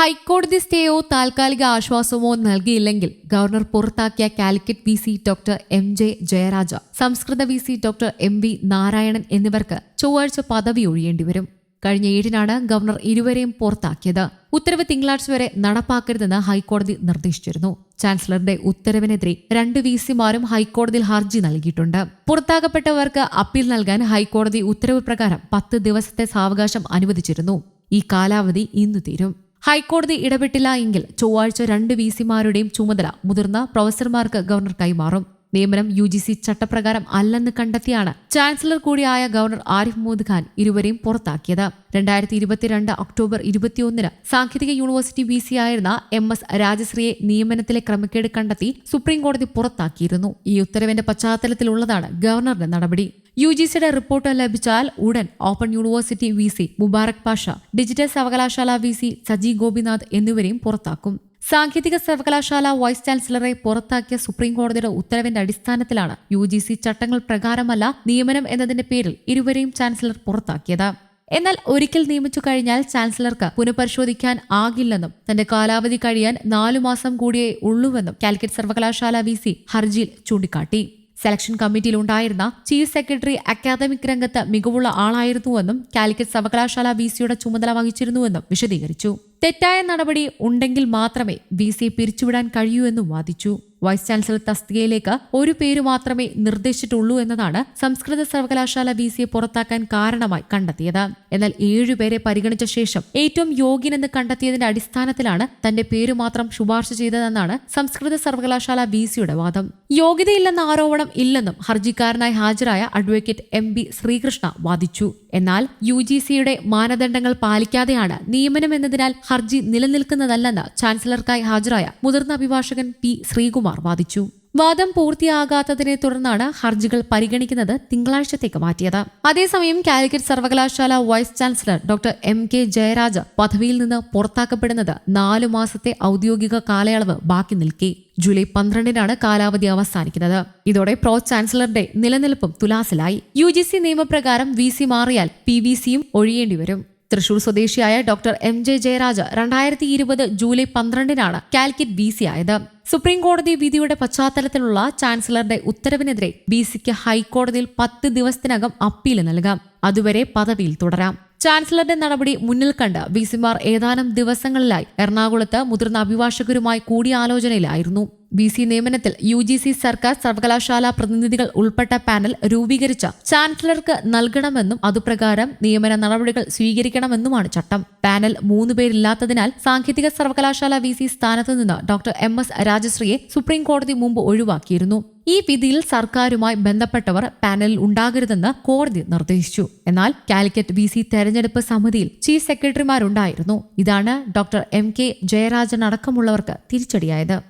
ഹൈക്കോടതി സ്റ്റേയോ താൽക്കാലിക ആശ്വാസമോ നൽകിയില്ലെങ്കിൽ ഗവർണർ പുറത്താക്കിയ Calicut V C doctor M J Jayaraj സംസ്കൃത V C doctor M V Narayanan എന്നിവർക്ക് ചൊവ്വാഴ്ച പദവി ഒഴിയേണ്ടി വരും. കഴിഞ്ഞ ഏഴിനാണ് ഗവർണർ ഇരുവരെയും പുറത്താക്കിയത്. ഉത്തരവ് തിങ്കളാഴ്ച വരെ നടപ്പാക്കരുതെന്ന് ഹൈക്കോടതി നിർദ്ദേശിച്ചിരുന്നു. ചാൻസലറുടെ ഉത്തരവിനെതിരെ രണ്ട് വി സിമാരും ഹൈക്കോടതിയിൽ ഹർജി നൽകിയിട്ടുണ്ട്. പുറത്താക്കപ്പെട്ടവർക്ക് അപ്പീൽ നൽകാൻ ഹൈക്കോടതി ഉത്തരവ് പ്രകാരം പത്ത് ദിവസത്തെ സാവകാശം അനുവദിച്ചിരുന്നു. ഈ കാലാവധി ഇന്ന് തീരും. ഹൈക്കോടതി ഇടപെട്ടില്ല എങ്കിൽ ചൊവ്വാഴ്ച രണ്ട് വി സിമാരുടെയും ചുമതല മുതിർന്ന പ്രൊഫസർമാർക്ക് ഗവർണർ കൈമാറും. നിയമനം യു ജി സി ചട്ടപ്രകാരം അല്ലെന്ന് കണ്ടെത്തിയാണ് ചാൻസലർ കൂടിയായ ഗവർണർ ആരിഫ് മുഹമ്മദ് ഖാൻ ഇരുവരെയും പുറത്താക്കിയത്. രണ്ടായിരത്തി ഇരുപത്തിരണ്ട് ഒക്ടോബർ ഇരുപത്തിയൊന്നിന് സാങ്കേതിക യൂണിവേഴ്സിറ്റി വി സി ആയിരുന്ന എം എസ് രാജശ്രീയെ നിയമനത്തിലെ ക്രമക്കേട് കണ്ടെത്തി സുപ്രീം കോടതി പുറത്താക്കിയിരുന്നു. ഈ ഉത്തരവിന്റെ പശ്ചാത്തലത്തിലുള്ളതാണ് ഗവർണറുടെ നടപടി. യു ജി സിയുടെ റിപ്പോർട്ട് ലഭിച്ചാൽ ഉടൻ open university V C Mubarak Pasha digital സർവകലാശാല വി സി സജി ഗോപിനാഥ് എന്നിവരെയും പുറത്താക്കും. സാങ്കേതിക സർവകലാശാല വൈസ് ചാൻസലറെ പുറത്താക്കിയ സുപ്രീം കോടതിയുടെ ഉത്തരവിന്റെ അടിസ്ഥാനത്തിലാണ് യു ജി സി ചട്ടങ്ങൾ പ്രകാരമല്ല നിയമനം എന്നതിന്റെ പേരിൽ ഇരുവരെയും ചാൻസലർ പുറത്താക്കിയത്. എന്നാൽ ഒരിക്കൽ നിയമിച്ചു കഴിഞ്ഞാൽ ചാൻസലർക്ക് പുനഃപരിശോധിക്കാൻ ആകില്ലെന്നും തന്റെ കാലാവധി കഴിയാൻ നാലു മാസം കൂടിയേ ഉള്ളൂവെന്നും കാലിക്കറ്റ് സർവകലാശാല വി ഹർജിയിൽ ചൂണ്ടിക്കാട്ടി. സെലക്ഷൻ കമ്മിറ്റിയിൽ ഉണ്ടായിരുന്ന ചീഫ് സെക്രട്ടറി അക്കാദമിക് രംഗത്ത് മികവുള്ള ആളായിരുന്നുവെന്നും കാലിക്കറ്റ് സർവകലാശാല വി സിയുടെ ചുമതല വഹിച്ചിരുന്നുവെന്നും വിശദീകരിച്ചു. തെറ്റായ നടപടി ഉണ്ടെങ്കിൽ മാത്രമേ വി സി പിരിച്ചുവിടാൻ കഴിയൂ എന്നും വാദിച്ചു. വൈസ് ചാൻസലർ തസ്തികയിലേക്ക് ഒരു പേര് മാത്രമേ നിർദ്ദേശിച്ചിട്ടുള്ളൂ എന്നതാണ് സംസ്കൃത സർവകലാശാല വി സിയെ പുറത്താക്കാൻ കാരണമായി കണ്ടെത്തിയത്. എന്നാൽ ഏഴുപേരെ പരിഗണിച്ച ശേഷം ഏറ്റവും യോഗ്യനെന്ന് കണ്ടെത്തിയതിന്റെ അടിസ്ഥാനത്തിലാണ് തന്റെ പേര് മാത്രം ശുപാർശ ചെയ്തതെന്നാണ് സംസ്കൃത സർവകലാശാല വി സിയുടെ വാദം. യോഗ്യതയില്ലെന്ന ആരോപണം ഇല്ലെന്നും ഹർജിക്കാരനായി ഹാജരായ അഡ്വക്കേറ്റ് എം ബി ശ്രീകൃഷ്ണ വാദിച്ചു. എന്നാൽ യു ജി സിയുടെ മാനദണ്ഡങ്ങൾ പാലിക്കാതെയാണ് നിയമനം എന്നതിനാൽ ഹർജി നിലനിൽക്കുന്നതല്ലെന്ന് ചാൻസലർക്കായി ഹാജരായ മുതിർന്ന അഭിഭാഷകൻ പി ശ്രീകുമാർ വാദിച്ചു. വാദം പൂർത്തിയാകാത്തതിനെ തുടർന്നാണ് ഹർജികൾ പരിഗണിക്കുന്നത് തിങ്കളാഴ്ചത്തേക്ക് മാറ്റിയത്. അതേസമയം കാലിക്കറ്റ് സർവകലാശാല vice chancellor doctor M K Jayaraj പദവിയിൽ നിന്ന് പുറത്താക്കപ്പെടുന്നത് നാലു മാസത്തെ ഔദ്യോഗിക കാലയളവ് ബാക്കി നിൽക്കെ. ജൂലൈ പന്ത്രണ്ടിനാണ് കാലാവധി അവസാനിക്കുന്നത്. ഇതോടെ പ്രോ ചാൻസലറുടെ നിലനിൽപ്പും തുലാസിലായി. യു നിയമപ്രകാരം വി മാറിയാൽ പി വി സിയും ഒഴിയേണ്ടി വരും തൃശൂർ സ്വദേശിയായ ഡോക്ടർ എം ജെ ജയരാജ് രണ്ടായിരത്തി ഇരുപത് ജൂലൈ പന്ത്രണ്ടിനാണ് കാലിക്കറ്റ് ബി സി ആയത്. സുപ്രീം കോടതി വിധിയുടെ പശ്ചാത്തലത്തിലുള്ള ചാൻസലറുടെ ഉത്തരവിനെതിരെ ബി സിക്ക് ഹൈക്കോടതിയിൽ പത്ത് ദിവസത്തിനകം അപ്പീൽ നൽകാം. അതുവരെ പദവിയിൽ തുടരാം. ചാൻസലറുടെ നടപടി മുന്നിൽ കണ്ട് വി സിമാർ ഏതാനും ദിവസങ്ങളിലായി എറണാകുളത്ത് മുതിർന്ന അഭിഭാഷകരുമായി കൂടിയാലോചനയിലായിരുന്നു. ബി സി നിയമനത്തിൽ യു ജി സി സർക്കാർ സർവകലാശാല പ്രതിനിധികൾ ഉൾപ്പെട്ട പാനൽ രൂപീകരിച്ച ചാൻസലർക്ക് നൽകണമെന്നും അതുപ്രകാരം നിയമന നടപടികൾ സ്വീകരിക്കണമെന്നുമാണ് ചട്ടം. പാനൽ മൂന്ന് പേരില്ലാത്തതിനാൽ സാങ്കേതിക സർവകലാശാല വി സി സ്ഥാനത്ത് നിന്ന് ഡോക്ടർ എം എസ് രാജശ്രീയെ സുപ്രീം കോടതി മുമ്പ് ഒഴിവാക്കിയിരുന്നു. ഈ വിധിയിൽ സർക്കാരുമായി ബന്ധപ്പെട്ടവർ പാനലിൽ ഉണ്ടാകരുതെന്ന് കോടതി നിർദ്ദേശിച്ചു. എന്നാൽ കാലിക്കറ്റ് വി സി തെരഞ്ഞെടുപ്പ് സമിതിയിൽ ചീഫ് സെക്രട്ടറിമാരുണ്ടായിരുന്നു. ഇതാണ് ഡോക്ടർ എം കെ ജയരാജൻ അടക്കമുള്ളവർക്ക് തിരിച്ചടിയായത്.